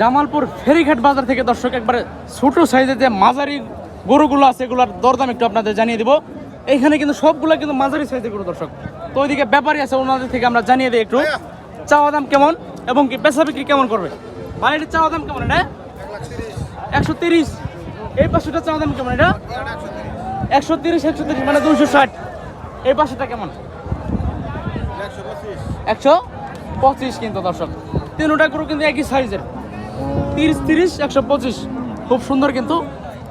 জামালপুর ফেরিঘাট বাজার থেকে দর্শক একবারে ছোটো সাইজের যে মাঝারি গরুগুলো আছে এগুলোর দরদাম একটু আপনাদের জানিয়ে দিব। এইখানে কিন্তু সবগুলো কিন্তু মাঝারি সাইজের গরু দর্শক। তো ওইদিকে ব্যাপারী আছে ওনাদের থেকে আমরা জানিয়ে দিই একটু। চাওয়া দাম কেমন এবং কি পেশা বিক্রি কেমন করবে? ভাই এটা চাওয়া দাম কেমন এটা? একশো তিরিশ। এই পাঁচশোটা চাওয়া দাম কেমন এটা? একশো তিরিশ একশো তিরিশ মানে দুশো ষাট। এই পাঁচশোটা কেমন? একশো পঁচিশ কিন্তু দর্শক। তিনটা গরু কিন্তু একই সাইজের। তিরিশ তিরিশ, একশো পঁচিশ। খুব সুন্দর কিন্তু।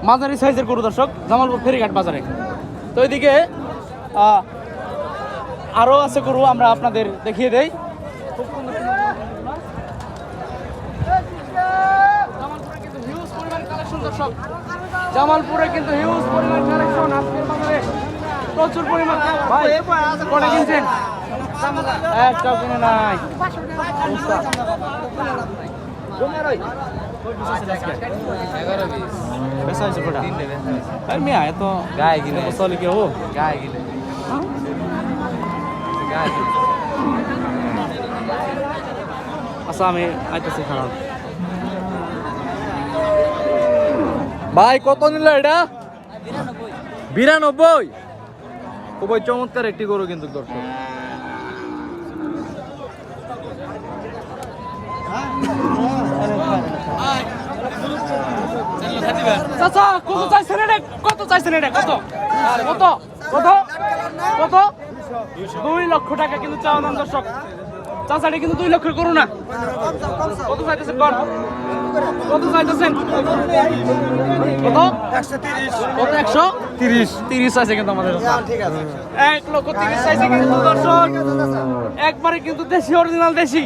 মাঝারি সাইজের গরু দর্শক, জামালপুর ফেরিঘাট বাজারে। তো এদিকে আরও আছে গরু, আমরা আপনাদের দেখিয়ে দেই। জামালপুরে কিন্তু হিউজ পরিমাণ প্রচুর পরিমাণ কিনছেন? নাই। আর মিয়া এত গায়ে কিনে চলে কি হব গায়ে কিনে গায়ে কিনে আচ্ছা আমি আইতেছি খারাপ ভাই কত নিল এটা বিরানব্বই খুবই চমৎকার একটি গরু কিন্তু দর্শক চাচা, কত চাইছেন এটা কত চাইছেন এটা কত? কত? কত? কত? দুই লক্ষ টাকা কিন্তু চাওয়া দাম দর্শক। চাচা এটা কিন্তু দুই লক্ষের করো না। কত চাইতেছে কর কত চাইতেছেন? কত? কত? একশো? তিরিশ। তিরিশ আছে কিন্তু আমাদের এক লক্ষ তিরিশ চাইছে কিন্তু দর্শক। একবারে কিন্তু দেশি অরিজিনাল দেশি।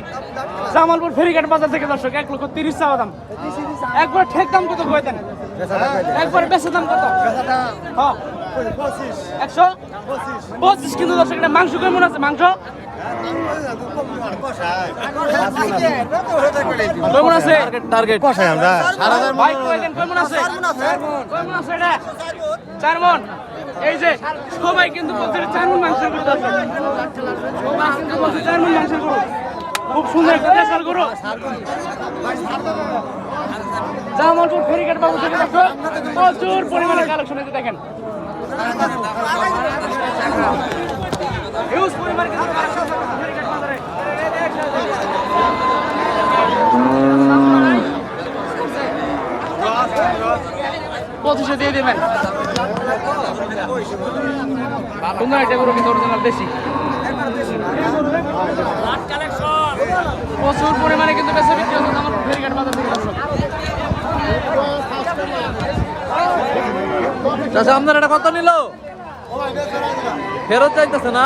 জামালপুর ফেরিঘাট বাজার থেকে দর্শক এক লক্ষ তিরিশ চাওয়া দাম। একবার ঠেক দাম কত করে দেন? একবার বেচা দাম কত? হ্যাঁ একশো? পঁচিশ কিন্তু দর্শক এটা মাংস কেমন আছে? মাংস? কেমন আছে? টার্গেট ভাই কই কেমন আছে? কেমন আছে এটা? চার মন এই যে সবাই কিন্তু বলছে চার মন মাংসের গরু সবাই কিন্তু বলছে চার মন মাংসের গরু খুব সুন্দর একটা দেশাল গরু জামালপুর ফেরিঘাট বাবু থেকে দেখো। প্রচুর পরিমাণে কালেকশন দেখেন হিউজ পরিমাণে কিন্তু কালেকশন ফেরিঘাট বাজারে দিয়ে দেবেন। সুন্দর একটা গরু অরিজিনাল দেশি। প্রচুর পরিমাণে কিন্তু বেশি বিক্রি হচ্ছে, আমার বাজার থেকে চাচা, আপনার এটা কত নিল? ফেরত চাইতেছে না?